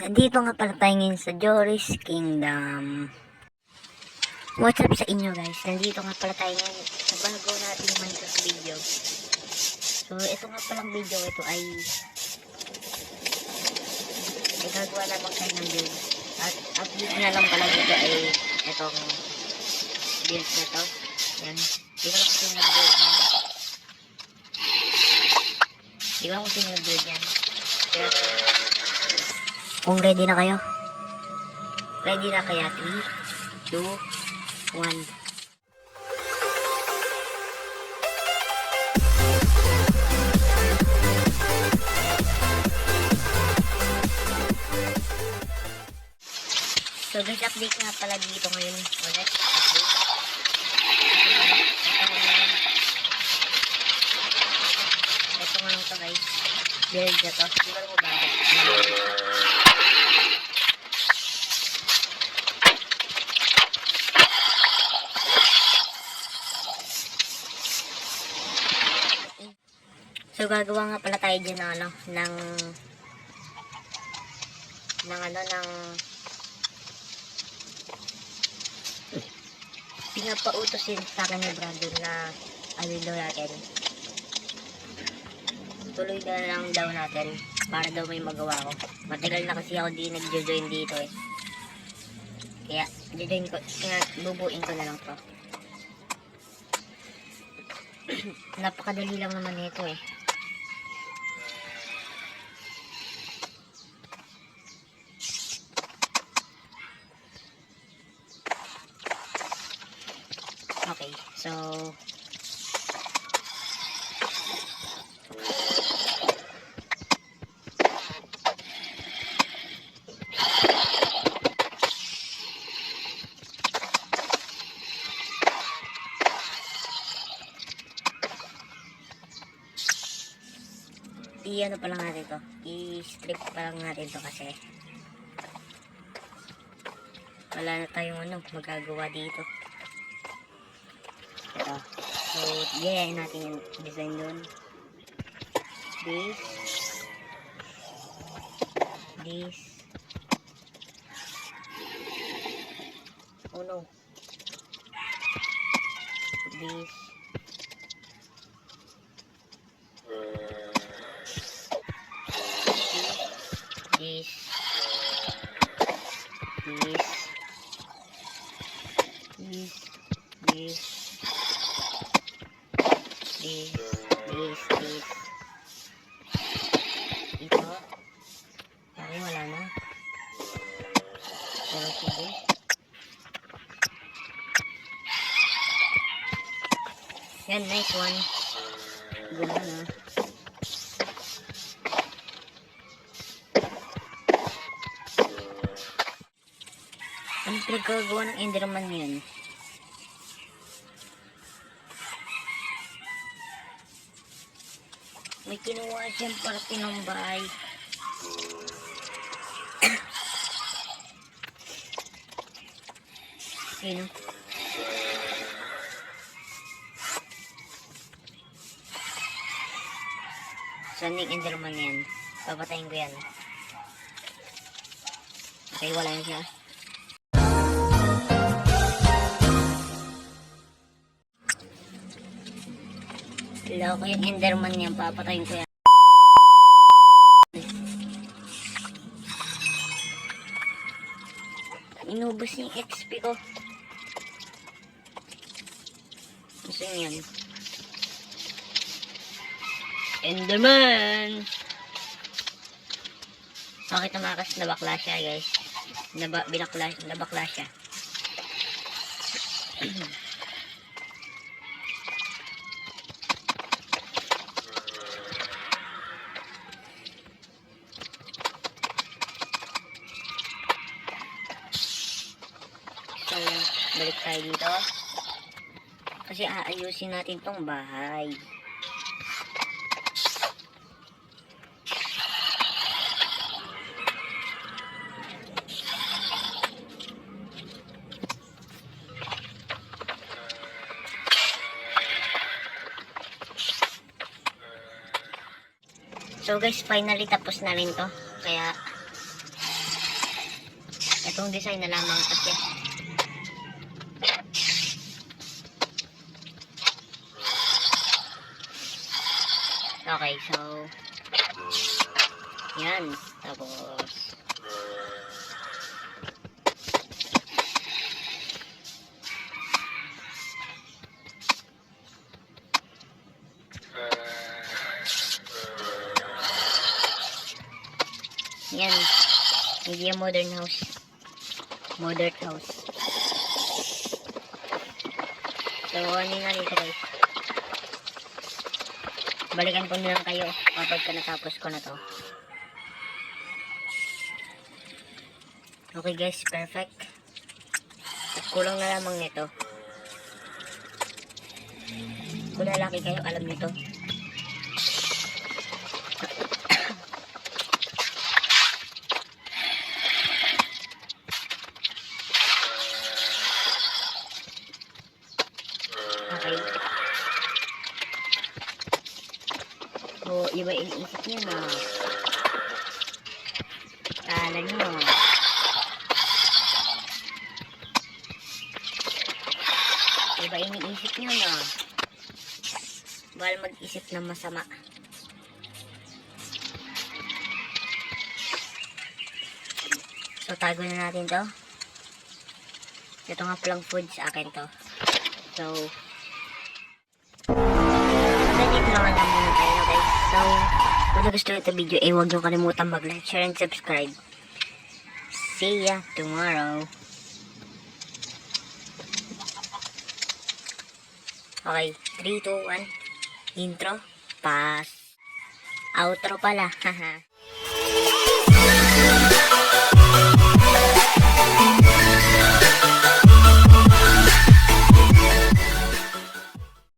Nandito nga pala tayo ngayon sa Jory's Kingdom. What's up sa inyo guys? Nandito nga pala tayo ngayon sa bago nating Minecraft video. So, ito nga palang video ito ay ay gagawa lamang tayo ng build. At update na lang pala dito ay itong build na to. Yan. Di ko lang kasi nag-build yan. Di ko kasi nag-build yan. Pero, kung ready na kayo. Ready na kaya? 3, 2, 1. So guys, update nga pala dito ngayon ulit. Update. Ito, ito nga lang to guys. Build na to. Hindi ko alam kung bakit. So gagawa nga pala tayo dyan ng ano, ng ng ano, ng pinapautosin sa akin ni Brandon na ano daw. Tuloy na lang daw natin para daw may magawa ko. Matagal na kasi ako di nagjo-join dito eh. Kaya, join ko, kaya bubuin ko na lang to. Napakadali lang naman nito eh. Okay, so i-ano pa lang natin to. I-strip pa lang natin to kasi wala na tayong ano magagawa dito. Ito. So yayain natin yung design dun. This. This. Oh no. This this this this this this this ito ay wala na pero sige yan nice one ganda na Ano pinagkagawa ng Enderman yun? May kinuha dyan para pinumbay. Sino? Sanding Enderman yan. Papatayin ko yan. Okay, wala na siya. Loko yung Enderman niya, papatayin ko yan. Inubos yung XP ko. Gusto yan. Enderman! Bakit tumakas na bakla siya, guys? Naba, binakla, nabakla siya. So, balik tayo dito. Kasi aayusin natin tong bahay. So guys, finally tapos na rin to. Kaya Itong design na lamang kasi. Okay, so... Yan. Tapos... Yan. Media modern house. Modern house. So, ano nga dito guys. Balikan ko na kayo kapag ka natapos ko na to. Okay guys, perfect. Kulang na lamang nito. Kung lalaki kayo, alam nito. Okay. So, iba iniisip niyo na. Kala niyo. Iba iniisip niyo na. Bawal mag-isip ng masama. So, tago na natin to. Ito nga palang food sa akin to. So, naman lang tayo guys. So, kung nagustuhan ito video, eh huwag nyo kalimutan mag-like, share, and subscribe. See ya tomorrow. Okay, 3, 2, 1. Intro. Pass. Outro pala. Haha.